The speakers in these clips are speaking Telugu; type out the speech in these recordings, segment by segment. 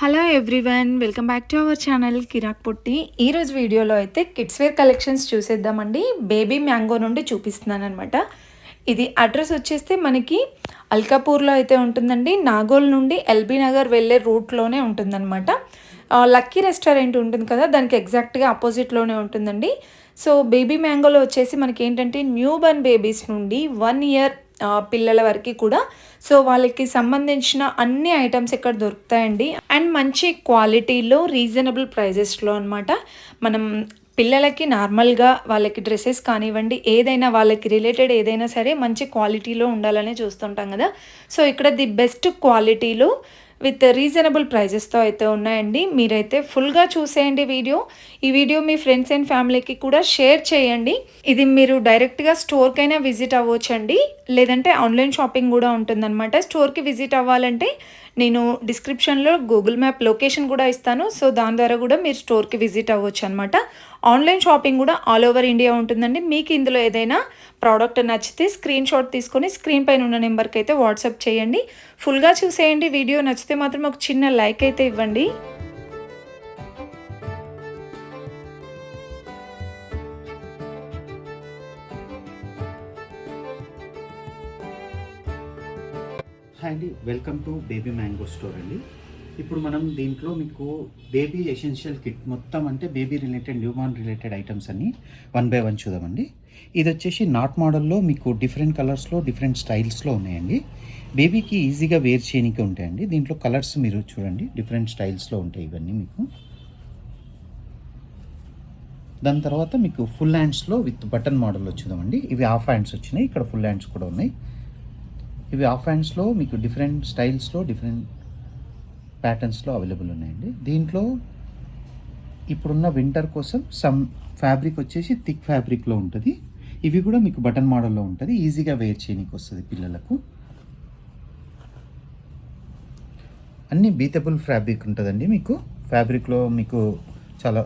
Hello everyone welcome back to our channel కిరాక్ పొట్టి ఈరోజు వీడియోలో అయితే కిడ్స్ వేర్ కలెక్షన్స్ చూసేద్దామండి. బేబీ మ్యాంగో నుండి చూపిస్తున్నాను అనమాట ఇది అడ్రస్ వచ్చేస్తే మనకి అల్కాపూర్లో అయితే ఉంటుందండి. నాగోల్ నుండి ఎల్బీ నగర్ వెళ్ళే రూట్లోనే ఉంటుందన్నమాట. లక్కీ రెస్టారెంట్ ఉంటుంది కదా దానికి ఎగ్జాక్ట్గా ఆపోజిట్లోనే ఉంటుందండి. సో బేబీ మ్యాంగోలో వచ్చేసి మనకి ఏంటంటే న్యూ బర్న్ బేబీస్ నుండి వన్ ఇయర్ పిల్లల వరకు కూడా. సో వాళ్ళకి సంబంధించిన అన్ని ఐటమ్స్ ఇక్కడ దొరుకుతాయండి? అండ్ మంచి క్వాలిటీలో రీజనబుల్ ప్రైజెస్లో అనమాట మనం పిల్లలకి నార్మల్గా వాళ్ళకి డ్రెస్సెస్ కానివ్వండి ఏదైనా వాళ్ళకి రిలేటెడ్ ఏదైనా సరే మంచి క్వాలిటీలో ఉండాలని చూస్తుంటాం కదా. సో ఇక్కడ ది బెస్ట్ క్వాలిటీలో విత్ రీజనబుల్ ప్రైజెస్తో అయితే ఉన్నాయండి. మీరైతే ఫుల్గా చూసేయండి వీడియో. ఈ వీడియో మీ ఫ్రెండ్స్ అండ్ ఫ్యామిలీకి కూడా షేర్ చేయండి. ఇది మీరు డైరెక్ట్గా స్టోర్కైనా విజిట్ అవ్వచ్చండి. లేదంటే ఆన్లైన్ షాపింగ్ కూడా ఉంటుందన్నమాట. స్టోర్కి విజిట్ అవ్వాలంటే నేను డిస్క్రిప్షన్లో గూగుల్ మ్యాప్ లొకేషన్ కూడా ఇస్తాను. సో దాని ద్వారా కూడా మీరు స్టోర్కి విజిట్ అవ్వచ్చు అనమాట ఆన్లైన్ షాపింగ్ కూడా ఆల్ ఓవర్ ఇండియా ఉంటుందండి. మీకు ఇందులో ఏదైనా ప్రోడక్ట్ నచ్చితే స్క్రీన్ షాట్ తీసుకొని స్క్రీన్ పైన ఉన్న నెంబర్కి అయితే వాట్సాప్ చేయండి. ఫుల్గా చూసేయండి. వీడియో నచ్చితే మాత్రం ఒక చిన్న లైక్ అయితే ఇవ్వండి. Welcome to baby mango store అండి. ఇప్పుడు మనం దీంట్లో మీకు బేబీ ఎసెన్షియల్ కిట్ మొత్తం అంటే బేబీ రిలేటెడ్ న్యూమాన్ రిలేటెడ్ ఐటమ్స్ అన్ని వన్ బై వన్ చూద్దామండి. ఇది వచ్చేసి నాట్ మోడల్లో మీకు డిఫరెంట్ కలర్స్లో డిఫరెంట్ స్టైల్స్లో ఉన్నాయండి. బేబీకి ఈజీగా వేర్ చేయడానికి ఉంటాయండి. దీంట్లో కలర్స్ మీరు చూడండి. డిఫరెంట్ స్టైల్స్లో ఉంటాయి ఇవన్నీ మీకు. దాని తర్వాత మీకు ఫుల్ హ్యాండ్స్లో విత్ బటన్ మోడల్ వచ్చిందండి ఇవి హాఫ్ హ్యాండ్స్ వచ్చినాయి. ఇక్కడ ఫుల్ హ్యాండ్స్ కూడా ఉన్నాయి. ఇవి హాఫ్ హ్యాండ్స్లో మీకు డిఫరెంట్ స్టైల్స్లో డిఫరెంట్ ప్యాటర్న్స్లో అవైలబుల్ ఉన్నాయండి. దీంట్లో ఇప్పుడున్న వింటర్ కోసం సమ్ ఫ్యాబ్రిక్ వచ్చేసి థిక్ ఫ్యాబ్రిక్లో ఉంటుంది. ఇవి కూడా మీకు బటన్ మోడల్లో ఉంటుంది. ఈజీగా వేర్ చేయడానికి వస్తుంది పిల్లలకు. అన్ని బీతబుల్ ఫ్యాబ్రిక్ ఉంటుందండి మీకు. ఫ్యాబ్రిక్లో మీకు చాలా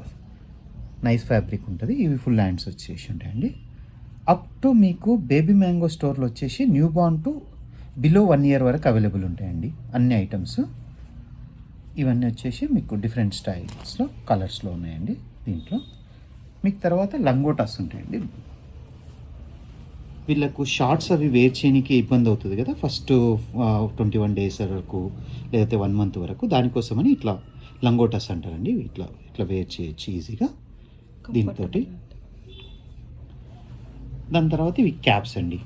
నైస్ ఫ్యాబ్రిక్ ఉంటుంది. ఇవి ఫుల్ హ్యాండ్స్ వచ్చేసి ఉంటాయండి. అప్ టు మీకు బేబీ మ్యాంగో స్టోర్లో వచ్చేసి new born to below one year వరకు అవైలబుల్ ఉంటాయండి. అన్ని ఐటమ్స్ ఇవన్నీ వచ్చేసి మీకు డిఫరెంట్ స్టైల్స్లో కలర్స్లో ఉన్నాయండి దీంట్లో. మీకు తర్వాత లంగోటాస్ ఉంటాయండి. వీళ్ళకు షార్ట్స్ అవి వేర్ చేయడానికి ఇబ్బంది అవుతుంది కదా. ఫస్ట్ ట్వంటీ వన్ డేస్ వరకు లేకపోతే వన్ మంత్ వరకు దానికోసమని ఇట్లా లంగోటాస్ అంటారండి. ఇట్లా ఇట్లా వేర్ చేయొచ్చు ఈజీగా దీంతో దాని తర్వాత ఇవి క్యాప్స్ అండి.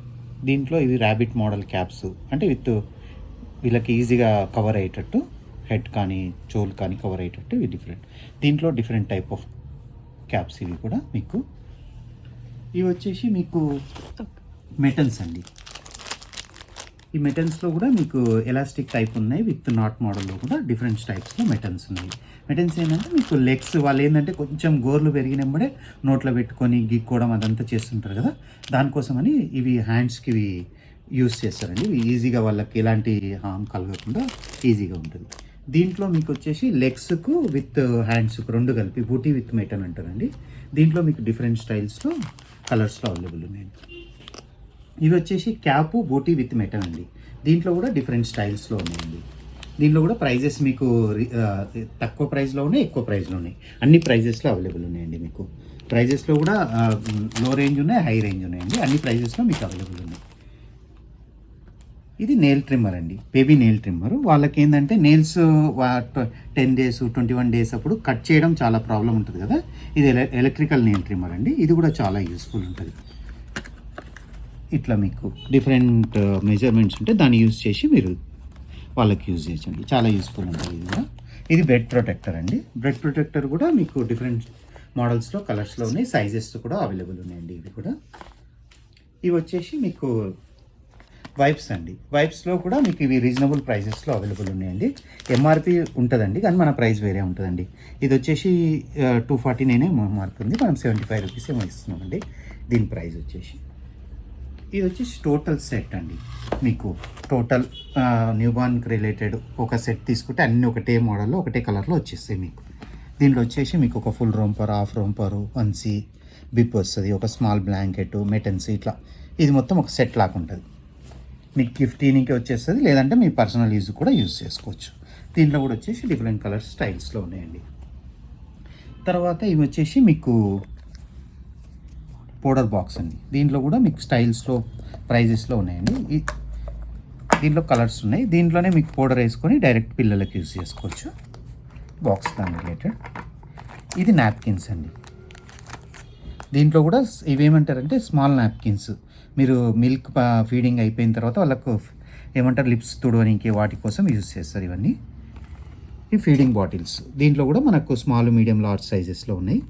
దీంట్లో ఇది ర్యాబిట్ మోడల్ క్యాప్స్ అంటే విత్ వీళ్ళకి ఈజీగా కవర్ అయ్యేటట్టు హెడ్ కానీ చోల్ కానీ కవర్ అయ్యేటట్టు ఇవి డిఫరెంట్ దీంట్లో డిఫరెంట్ టైప్ ఆఫ్ క్యాప్స్ ఇవి కూడా మీకు. ఇవి వచ్చేసి మీకు మెటల్స్ అండి. ఈ మెటల్స్లో కూడా మీకు ఎలాస్టిక్ టైప్ ఉన్నాయి విత్ నాట్ మోడల్లో కూడా డిఫరెంట్ టైప్స్లో మెటల్స్ ఉన్నాయి. మెటల్స్ ఏంటంటే మీకు లెగ్స్ వాళ్ళు ఏంటంటే కొంచెం గోర్లు పెరిగినప్పుడే నోట్లో పెట్టుకొని గిక్కోవడం అదంతా చేస్తుంటారు కదా. దానికోసమని ఇవి హ్యాండ్స్కి ఇవి యూస్ చేస్తారండి. ఇవి ఈజీగా వాళ్ళకి ఎలాంటి హామ్ కలగకుండా ఈజీగా ఉంటుంది. దీంట్లో మీకు వచ్చేసి లెగ్స్కు విత్ హ్యాండ్స్కు రెండు కలిపి బూటీ విత్ మెటన్ అంటారండి. దీంట్లో మీకు డిఫరెంట్ స్టైల్స్లో కలర్స్లో అవైలబుల్ ఉన్నాయండి ఇవి వచ్చేసి క్యాప్ బోటీ విత్ మెటన్ అండి. దీంట్లో కూడా డిఫరెంట్ స్టైల్స్లో ఉన్నాయండి. దీంట్లో కూడా ప్రైజెస్ మీకు తక్కువ ప్రైస్లో ఉన్నాయి ఎక్కువ ప్రైస్లో ఉన్నాయి. అన్ని ప్రైజెస్లో అవైలబుల్ ఉన్నాయండి మీకు. ప్రైజెస్లో కూడా లో రేంజ్ ఉన్నాయి హై రేంజ్ ఉన్నాయండి. అన్ని ప్రైజెస్లో మీకు అవైలబుల్ ఉన్నాయి. ఇది నెయిల్ ట్రిమ్మర్ అండి. Baby nail trimmer. వాళ్ళకి ఏంటంటే nails ten days twenty one days అప్పుడు కట్ చేయడం చాలా ప్రాబ్లం ఉంటుంది కదా. ఇది ఎలక్ట్రికల్ నెయిల్ ట్రిమ్మర్ అండి. ఇది కూడా చాలా యూస్ఫుల్ ఉంటుంది. ఇట్లా మీకు డిఫరెంట్ uh, మెజర్మెంట్స్ ఉంటే దాన్ని యూజ్ చేసి మీరు వాళ్ళకి యూజ్ చేయండి. చాలా యూస్ఫుల్ ఉంటుంది ఇది కూడా. ఇది బెడ్ ప్రొటెక్టర్ అండి. బెడ్ ప్రొటెక్టర్ కూడా మీకు డిఫరెంట్ మోడల్స్లో కలర్స్లో ఉన్నాయి. సైజెస్ కూడా అవైలబుల్ ఉన్నాయండి ఇవి కూడా. ఇవి వచ్చేసి మీకు వైప్స్ అండి. వైప్స్లో కూడా మీకు ఇవి రీజనబుల్ ప్రైజెస్లో అవైలబుల్ ఉన్నాయండి. ఎంఆర్పి ఉంటుందండి కానీ మన ప్రైస్ వేరే ఉంటుందండి. ఇది వచ్చేసి టూ ఫార్టీ నైనే ఎంఆర్పి ఉంది. మనం సెవెంటీ ఫైవ్ రూపీస్ ఏమో ఇస్తున్నామండి. దీని ప్రైస్ వచ్చేసి. ఇది వచ్చేసి టోటల్ సెట్ అండి. మీకు టోటల్ న్యూబార్న్కి రిలేటెడ్ ఒక సెట్ తీసుకుంటే అన్ని ఒకటే మోడల్లో ఒకటే కలర్లో వచ్చేస్తాయి మీకు. దీంట్లో వచ్చేసి మీకు ఒక full romper half romper onesie bib వస్తుంది ఒక స్మాల్ బ్లాంకెట్ మెటన్స్ ఇట్లా. ఇది మొత్తం ఒక సెట్ లాగా ఉంటుంది. మీకు గిఫ్టీనికి వచ్చేస్తుంది లేదంటే మీ పర్సనల్ యూజ్ కూడా యూజ్ చేసుకోవచ్చు. దీంట్లో కూడా వచ్చేసి డిఫరెంట్ కలర్ స్టైల్స్లో ఉన్నాయండి. తర్వాత ఇవి వచ్చేసి మీకు పౌడర్ బాక్స్ అండి. దీంట్లో కూడా మీకు స్టైల్స్లో ప్రైజెస్లో ఉన్నాయండి. దీంట్లో కలర్స్ ఉన్నాయి. దీంట్లోనే మీకు పౌడర్ వేసుకొని డైరెక్ట్ పిల్లలకి యూజ్ చేసుకోవచ్చు. బాక్స్ దాని రిలేటెడ్ ఇది నాప్కిన్స్ అండి. దీంట్లో కూడా ఇవేమంటారంటే స్మాల్ నాప్కిన్స్ మీరు మిల్క్ ఫీడింగ్ అయిపోయిన తర్వాత వాళ్ళకు ఏమంటారు లిప్స్ తుడవడానికి వాటి కోసం యూజ్ చేస్తారు ఇవన్నీ. ఈ ఫీడింగ్ బాటిల్స్ దీంట్లో కూడా మనకు స్మాల్ మీడియం లార్జ్ సైజెస్లో ఉన్నాయి.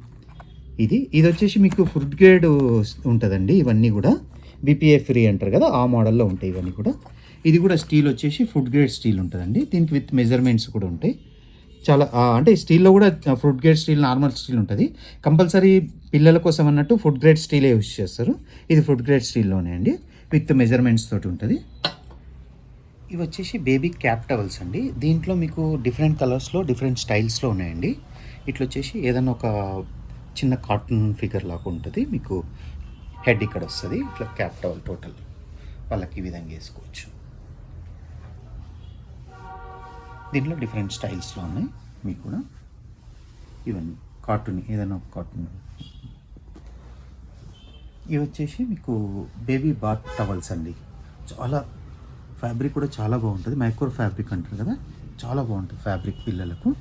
ఇది ఇది వచ్చేసి మీకు ఫుడ్ గ్రేడ్ ఉంటుందండి ఇవన్నీ కూడా. బీపీఏ ఫ్రీ అంటారు కదా ఆ మోడల్లో ఉంటాయి ఇవన్నీ కూడా. ఇది కూడా స్టీల్ వచ్చేసి ఫుడ్ గ్రేడ్ స్టీల్ ఉంటుందండి. దీనికి విత్ మెజర్మెంట్స్ కూడా ఉంటాయి. చాలా అంటే స్టీల్లో కూడా food grade steel normal steel ఉంటుంది. కంపల్సరీ పిల్లల కోసం అన్నట్టు ఫుడ్ గ్రేడ్ స్టీలే యూజ్ చేస్తారు. ఇది ఫుడ్ గ్రేడ్ స్టీల్లోనే అండి. విత్ మెజర్మెంట్స్ తోటి ఉంటుంది. ఇవి వచ్చేసి బేబీ క్యాప్ టవల్స్ అండి. దీంట్లో మీకు డిఫరెంట్ కలర్స్లో డిఫరెంట్ స్టైల్స్లో ఉన్నాయండి. ఇట్లా వచ్చేసి ఏదైనా ఒక చిన్న కార్టూన్ ఫిగర్ లాగా ఉంటుంది. మీకు హెడ్ ఇక్కడ వస్తుంది. ఇట్లా క్యాప్ టవల్ టోటల్ వాళ్ళకి ఈ విధంగా వేసుకోవచ్చు. దీంట్లో డిఫరెంట్ స్టైల్స్లో ఉన్నాయి. మీకు కూడా ఇవన్నీ. కార్టూన్ ఏదైనా ఒక కార్టూన్. ఇవి వచ్చేసి మీకు బేబీ బాత్ టవల్స్ అండి. చాలా ఫ్యాబ్రిక్ కూడా చాలా బాగుంటుంది. మైక్రో ఫ్యాబ్రిక్ అంటారు కదా? చాలా బాగుంటుంది ఫ్యాబ్రిక్ పిల్లలకు.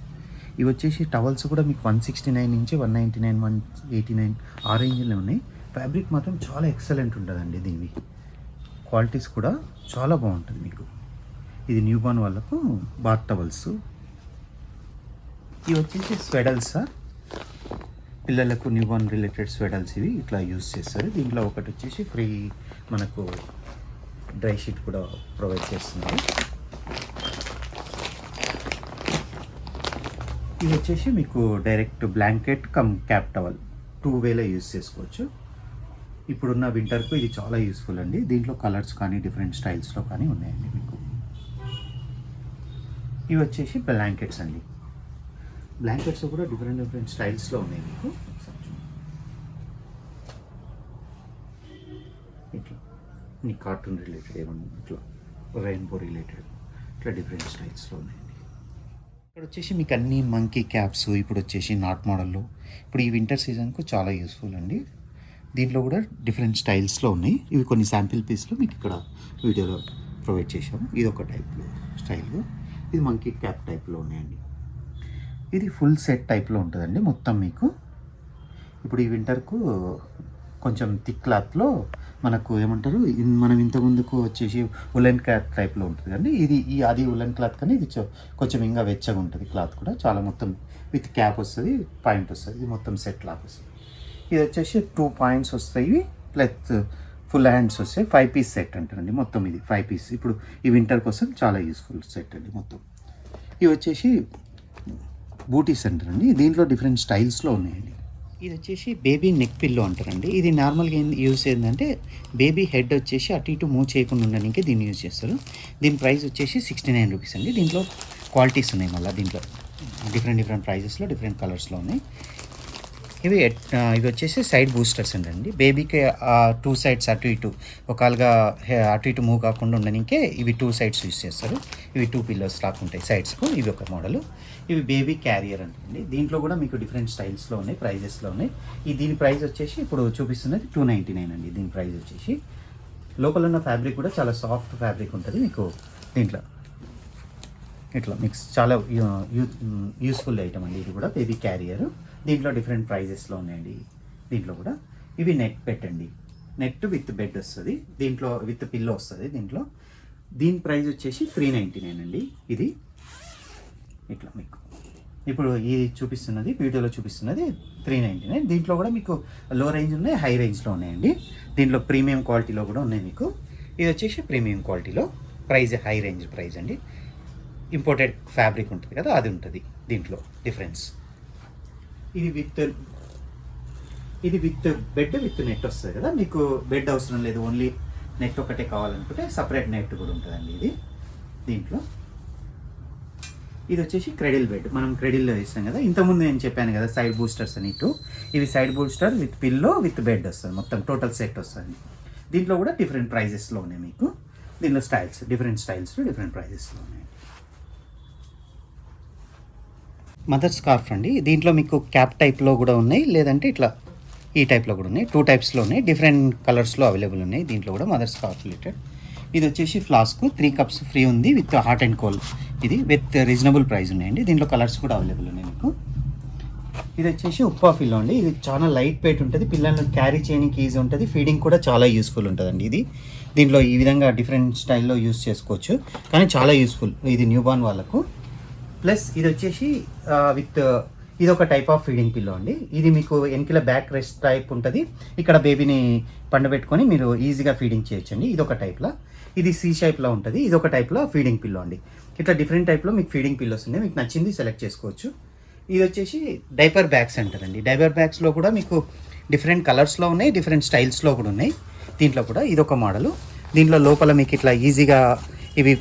ఇవి వచ్చేసి టవల్స్ కూడా మీకు వన్ సిక్స్టీ నైన్ నుంచి one ninety nine one eighty nine ఆ రేంజ్లో ఉన్నాయి. ఫ్యాబ్రిక్ మాత్రం చాలా ఎక్సలెంట్ ఉంటుందండి దీనివి. క్వాలిటీస్ కూడా చాలా బాగుంటుంది మీకు. ఇది న్యూ బార్న్ వాళ్ళకు బాత్ టవల్స్. ఇవి వచ్చేసి స్వెడల్స్ సార్. పిల్లలకు న్యూ బార్న్ రిలేటెడ్ స్వెడల్స్ ఇవి ఇట్లా యూస్ చేస్తారు. దీంట్లో ఒకటి వచ్చేసి ఫ్రీ మనకు డ్రై షీట్ కూడా ప్రొవైడ్ చేస్తున్నారు. ఇది వచ్చేసి మీకు direct blanket cum cap towel. Two వేలో యూస్ చేసుకోవచ్చు. ఇప్పుడున్న వింటర్కు ఇది చాలా యూస్ఫుల్ అండి. దీంట్లో కలర్స్ కానీ డిఫరెంట్ స్టైల్స్లో కానీ ఉన్నాయండి మీకు. ఇవి వచ్చేసి బ్లాంకెట్స్ అండి. బ్లాంకెట్స్ కూడా డిఫరెంట్ డిఫరెంట్ స్టైల్స్లో ఉన్నాయి మీకు. ఇట్లా. మీ కార్టూన్ రిలేటెడ్ ఏమన్నా ఇట్లా. Rainbow related. ఇట్లా డిఫరెంట్ స్టైల్స్లో ఉన్నాయి. ఇక్కడ వచ్చేసి మీకు అన్ని మంకీ క్యాప్స్ ఇప్పుడు వచ్చేసి నాట్ మోడల్లో ఇప్పుడు ఈ వింటర్ సీజన్కు చాలా యూస్ఫుల్ అండి. దీంట్లో కూడా డిఫరెంట్ స్టైల్స్లో ఉన్నాయి. ఇవి కొన్ని శాంపిల్ పీస్లు మీకు ఇక్కడ వీడియోలో ప్రొవైడ్ చేశాము. ఇది ఒక టైప్లో స్టైల్ ఇది మంకీ క్యాప్ టైప్లో ఉన్నాయండి. ఇది ఫుల్ సెట్ టైప్లో ఉంటుందండి. మొత్తం మీకు ఇప్పుడు ఈ వింటర్కు కొంచెం థిక్ క్లాత్లో మనకు ఏమంటారు మనం ఇంతకుముందుకు వచ్చేసి ఉలెన్ క్లాత్ టైప్లో ఉంటుంది అండి ఇది ఈ అది ఉలెన్ క్లాత్ కానీ ఇది కొంచెం ఇంకా వెచ్చగా ఉంటుంది క్లాత్ కూడా. చాలా మొత్తం విత్ క్యాప్ వస్తుంది పాయింట్ వస్తుంది ఇది మొత్తం సెట్ లాక్ వస్తుంది. ఇది వచ్చేసి టూ పాయింట్స్ వస్తాయి ప్లస్ ఫుల్ హ్యాండ్స్ వస్తాయి ఫైవ్ పీస్ సెట్ అంటారండి మొత్తం ఇది ఫైవ్ పీస్. ఇప్పుడు ఈ వింటర్ కోసం చాలా యూస్ఫుల్ సెట్ అండి మొత్తం. ఇవి వచ్చేసి బూటీస్ అంటారండి. దీంట్లో డిఫరెంట్ స్టైల్స్లో ఉన్నాయండి. ఇది వచ్చేసి బేబీ నెక్ పిల్లో అంటారండి. ఇది నార్మల్గా ఏం యూజ్ ఏంటంటే బేబీ హెడ్ వచ్చేసి అటు ఇటు మూవ్ చేయకుండా ఉండడానికి దీన్ని యూజ్ చేస్తారు. దీని ప్రైస్ వచ్చేసి సిక్స్టీ నైన్ రూపీస్ అండి. దీంట్లో క్వాలిటీస్ ఉన్నాయి మళ్ళీ దీంట్లో. డిఫరెంట్ డిఫరెంట్ ప్రైజెస్లో డిఫరెంట్ కలర్స్లో ఉన్నాయి. ఇవి ఎట్- ఇవి వచ్చేసి సైడ్ బూస్టర్స్ అండి. బేబీకి టూ సైడ్స్ అటు ఇటు ఒకవేళగా అటు ఇటు మూవ్ కాకుండా ఉండడానికే ఇవి టూ సైడ్స్ యూస్ చేస్తారు. ఇవి టూ పిల్లర్స్ లాగా ఉంటాయి సైడ్స్కు ఇవి ఒక మోడల్. ఇవి బేబీ క్యారియర్ అంటండి. దీంట్లో కూడా మీకు డిఫరెంట్ స్టైల్స్లో ఉన్నాయి ప్రైజెస్లో ఉన్నాయి. ఈ దీని ప్రైస్ వచ్చేసి ఇప్పుడు చూపిస్తున్నది టూ నైంటీ నైన్ అండి. దీని ప్రైస్ వచ్చేసి లోపల ఉన్న ఫ్యాబ్రిక్ కూడా చాలా సాఫ్ట్ ఫ్యాబ్రిక్ ఉంటుంది మీకు దీంట్లో. ఇట్లా మిక్స్ చాలా యూస్ఫుల్ ఐటమ్ అండి ఇది కూడా బేబీ క్యారియర్. దీంట్లో డిఫరెంట్ ప్రైజెస్లో ఉన్నాయండి. దీంట్లో కూడా. ఇవి నెట్ పెట్టండి నెట్ విత్ బెడ్ వస్తుంది. దీంట్లో విత్ పిల్లో వస్తుంది దీంట్లో. దీని ప్రైస్ వచ్చేసి త్రీ నైంటీ నైన్ అండి. ఇది ఇట్లా మీకు. ఇప్పుడు ఇది చూపిస్తున్నది వీడియోలో చూపిస్తున్నది త్రీ నైంటీ నైన్ దీంట్లో కూడా మీకు లో రేంజ్ ఉన్నాయి హై రేంజ్లో ఉన్నాయండి. దీంట్లో ప్రీమియం క్వాలిటీలో కూడా ఉన్నాయి మీకు. ఇది వచ్చేసి ప్రీమియం క్వాలిటీలో ప్రైజ్ హై రేంజ్ ప్రైజ్ అండి. ఇంపోర్టెడ్ ఫ్యాబ్రిక్ ఉంటుంది కదా అది ఉంటుంది దీంట్లో డిఫరెన్స్ ఇది విత్ ఇది విత్ బెడ్ విత్ నెట్ వస్తుంది కదా. మీకు బెడ్ అవసరం లేదు. ఓన్లీ నెట్ ఒకటే కావాలనుకుంటే సపరేట్ నెట్ కూడా ఉంటుందండి ఇది దీంట్లో. ఇది వచ్చేసి క్రెడిల్ బెడ్. మనం క్రెడిల్లో ఇస్తాం కదా. ఇంతకుముందు నేను చెప్పాను కదా సైడ్ బూస్టర్స్ అని ఇటు. ఇవి side booster with pillow with bed వస్తుంది. మొత్తం టోటల్ సెట్ వస్తుంది. దీంట్లో కూడా డిఫరెంట్ ప్రైజెస్లో ఉన్నాయి మీకు. దీనిలో స్టైల్స్ డిఫరెంట్ స్టైల్స్ డిఫరెంట్ ప్రైజెస్లో ఉన్నాయి. మదర్ స్కార్ఫ్ అండి. దీంట్లో మీకు క్యాప్ టైప్లో కూడా ఉన్నాయి లేదంటే ఇట్లా ఈ టైప్లో కూడా ఉన్నాయి. టూ టైప్స్లో ఉన్నాయి డిఫరెంట్ కలర్స్లో అవైలబుల్ ఉన్నాయి. దీంట్లో కూడా మదర్ స్కార్ఫ్ రిలేటెడ్. ఇది వచ్చేసి ఫ్లాస్క్ త్రీ కప్స్ ఫ్రీ ఉంది విత్ హాట్ అండ్ కోల్ ఇది విత్ రీజనబుల్ ప్రైస్ ఉన్నాయండి. దీంట్లో కలర్స్ కూడా అవైలబుల్ ఉన్నాయి మీకు. ఇది వచ్చేసి ఉప్పా ఫిల్లో అండి. ఇది చాలా లైట్ వెయిట్ ఉంటుంది. పిల్లలను క్యారీ చేయడానికి ఈజీ ఉంటుంది. ఫీడింగ్ కూడా చాలా యూస్ఫుల్ ఉంటుందండి ఇది. దీంట్లో ఈ విధంగా డిఫరెంట్ స్టైల్లో యూస్ చేసుకోవచ్చు. కానీ చాలా యూస్ఫుల్. ఇది న్యూ బార్న్ వాళ్ళకు. ప్లస్ ఇది వచ్చేసి విత్ ఇది ఒక టైప్ ఆఫ్ ఫీడింగ్ పిల్లో అండి. ఇది మీకు వెనకల బ్యాక్ రెస్ట్ టైప్ ఉంటుంది. ఇక్కడ బేబీని పండబెట్టుకొని మీరు ఈజీగా ఫీడింగ్ చేయొచ్చండి. ఇది ఒక టైప్లో ఇది సి షేప్లో ఉంటుంది. ఇది ఒక టైప్లో ఫీడింగ్ పిల్లో అండి. ఇట్లా డిఫరెంట్ టైప్లో మీకు ఫీడింగ్ పిల్లోస్ ఉన్నాయి. మీకు నచ్చింది సెలెక్ట్ చేసుకోవచ్చు. ఇది వచ్చేసి డైపర్ బ్యాగ్స్ అంటారండి. డైపర్ బ్యాగ్స్లో కూడా మీకు డిఫరెంట్ కలర్స్లో ఉన్నాయి. డిఫరెంట్ స్టైల్స్లో కూడా ఉన్నాయి. దీంట్లో కూడా ఇది ఒక మోడలు దీంట్లో లోపల మీకు ఇట్లా ఈజీగా ఇవి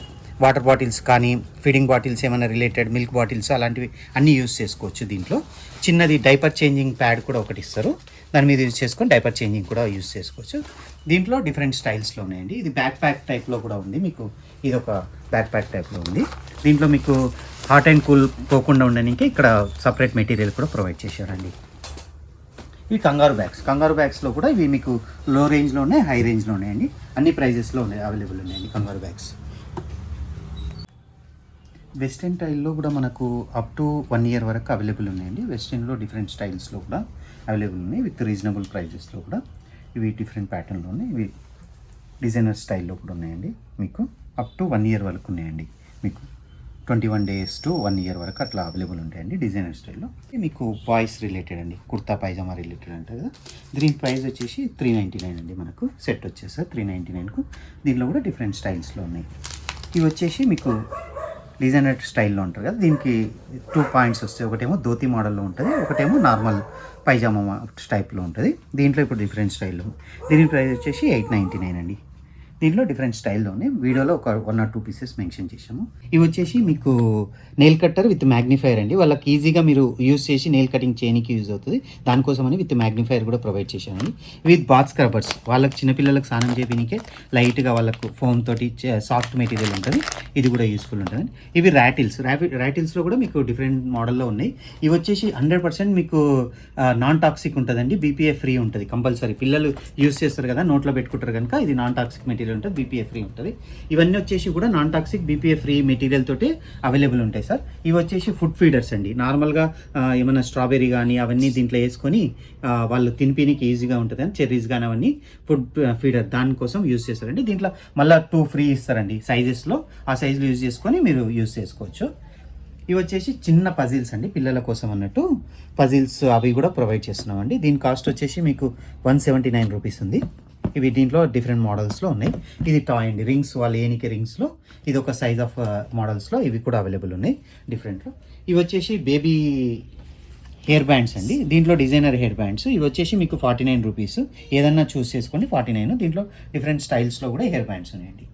వాటర్ బాటిల్స్ కానీ ఫీడింగ్ బాటిల్స్ ఏమైనా రిలేటెడ్ మిల్క్ బాటిల్స్ అలాంటివి అన్నీ యూస్ చేసుకోవచ్చు దీంట్లో. చిన్నది డైపర్ చేంజింగ్ ప్యాడ్ కూడా ఒకటి ఇస్తారు. దాని మీద యూజ్ చేసుకొని డైపర్ చేంజింగ్ కూడా యూజ్ చేసుకోవచ్చు. దీంట్లో డిఫరెంట్ స్టైల్స్లో ఉన్నాయండి. ఇది బ్యాక్ ప్యాక్ టైప్లో కూడా ఉంది. మీకు ఇది ఒక బ్యాక్ ప్యాక్ టైప్లో ఉంది. దీంట్లో మీకు హాట్ అండ్ కూల్ పోకుండా ఉండడానికి ఇక్కడ సపరేట్ మెటీరియల్ కూడా ప్రొవైడ్ చేశారండి. ఇవి కంగారు బ్యాగ్స్. కంగారు బ్యాగ్స్లో కూడా ఇవి మీకు లో రేంజ్లో ఉన్నాయి హై రేంజ్లో ఉన్నాయండి అన్ని ప్రైజెస్లో ఉన్నాయి అవైలబుల్ ఉన్నాయండి కంగారు బ్యాగ్స్. వెస్ట్రన్ స్టైల్లో కూడా మనకు అప్ టు వన్ ఇయర్ వరకు అవైలబుల్ ఉన్నాయండి. వెస్ట్రన్లో డిఫరెంట్ స్టైల్స్లో కూడా అవైలబుల్ ఉన్నాయి విత్ రీజనబుల్ ప్రైజెస్లో కూడా. ఇవి డిఫరెంట్ ప్యాటర్న్లో ఉన్నాయి ఇవి డిజైనర్ స్టైల్లో కూడా ఉన్నాయండి. మీకు అప్ టు వన్ ఇయర్ వరకు ఉన్నాయండి. మీకు twenty one days to one year వరకు అట్లా అవైలబుల్ ఉంటాయండి డిజైనర్ స్టైల్లో మీకు బాయ్స్ రిలేటెడ్ అండి. కుర్తా పైజామా రిలేటెడ్ అంటారు కదా. దీని ప్రైస్ వచ్చేసి త్రీ నైంటీ నైన్ అండి మనకు. సెట్ వచ్చేసి త్రీ నైంటీ నైన్కు దీనిలో కూడా డిఫరెంట్ స్టైల్స్లో ఉన్నాయి. ఇవి వచ్చేసి మీకు డిజైనర్ స్టైల్లో ఉంటారు కదా దీనికి టూ పాయింట్స్ వస్తాయి ఒకటేమో ధోతి మోడల్లో ఉంటుంది ఒకటేమో నార్మల్ పైజామా టైప్లో ఉంటుంది. దీంట్లో ఇప్పుడు డిఫరెంట్ స్టైల్లో దీని ప్రైస్ వచ్చేసి ఎయిట్ నైంటీ నైన్ అండి. దీంట్లో డిఫరెంట్ స్టైల్లోనే వీడియోలో ఒక one or two pieces mention చేసాము ఇవి వచ్చేసి మీకు నెయిల్ కట్టర్ విత్ మ్యాగ్నిఫైర్ అండి. వాళ్ళకి ఈజీగా మీరు యూజ్ చేసి నెయిల్ కటింగ్ చేయడానికి యూజ్ అవుతుంది. దానికోసమని విత్ మ్యాగ్నిఫైర్ కూడా ప్రొవైడ్ చేశామండి. విత్ బాత్ స్క్రబర్స్ వాళ్ళకి చిన్నపిల్లలకు స్నానం చేయడానికే లైట్గా వాళ్ళకు ఫోమ్ తోటి సాఫ్ట్ మెటీరియల్ ఉంటుంది. ఇది కూడా యూస్ఫుల్ ఉంటుంది ఇవి ర్యాటిల్స్ ర్యాటిల్స్లో కూడా మీకు డిఫరెంట్ మోడల్లో ఉన్నాయి. ఇవి వచ్చేసి హండ్రెడ్ పర్సెంట్ మీకు నాన్ టాక్సిక్ ఉంటుందండి. బీపీఏ ఫ్రీ ఉంటుంది. కంపల్సరీ. పిల్లలు యూస్ చేస్తారు కదా నోట్లో పెట్టుకుంటారు కనుక ఇది నాన్ టాక్సిక్ మెటీరియల్ ఉంటుంది బీపీఏ ఫ్రీ ఉంటుంది. ఇవన్నీ వచ్చేసి కూడా non toxic BPA free material తోటి అవైలబుల్ ఉంటాయి సార్ ఇవి వచ్చేసి ఫుడ్ ఫీడర్స్ అండి. నార్మల్గా ఏమైనా స్ట్రాబెర్రీ కానీ అవన్నీ దీంట్లో వేసుకొని వాళ్ళు తినిపినికి ఈజీగా ఉంటుంది అని చెర్రీస్ కానీ అవన్నీ ఫుడ్ ఫీడర్ దానికోసం యూజ్ చేస్తారండి. దీంట్లో మళ్ళీ టూ ఫ్రీ ఇస్తారండి సైజెస్లో ఆ సైజులు యూజ్ చేసుకొని మీరు యూజ్ చేసుకోవచ్చు. ఇవి వచ్చేసి చిన్న పజిల్స్ అండి పిల్లల కోసం అన్నట్టు. పజిల్స్ అవి కూడా ప్రొవైడ్ చేస్తున్నామండి. దీని కాస్ట్ వచ్చేసి మీకు వన్ సెవెంటీ నైన్ రూపీస్ ఉంది. ఇవి దీంట్లో డిఫరెంట్ మోడల్స్లో ఉన్నాయి. ఇది టాయ్ అండి రింగ్స్ వాళ్ళ ఏనికి రింగ్స్లో ఇది ఒక సైజ్ ఆఫ్ మోడల్స్లో ఇవి కూడా అవైలబుల్ ఉన్నాయి డిఫరెంట్లో ఇవి వచ్చేసి బేబీ హెయిర్ బ్యాండ్స్ అండి. దీంట్లో డిజైనర్ హెయిర్ బ్యాండ్స్ ఇవి వచ్చేసి మీకు ఫార్టీ నైన్ రూపీస్ ఏదన్నా చూస్ చేసుకోండి ఫార్టీ నైన్ దీంట్లో డిఫరెంట్ స్టైల్స్లో కూడా హెయిర్ బ్యాండ్స్ ఉన్నాయండి.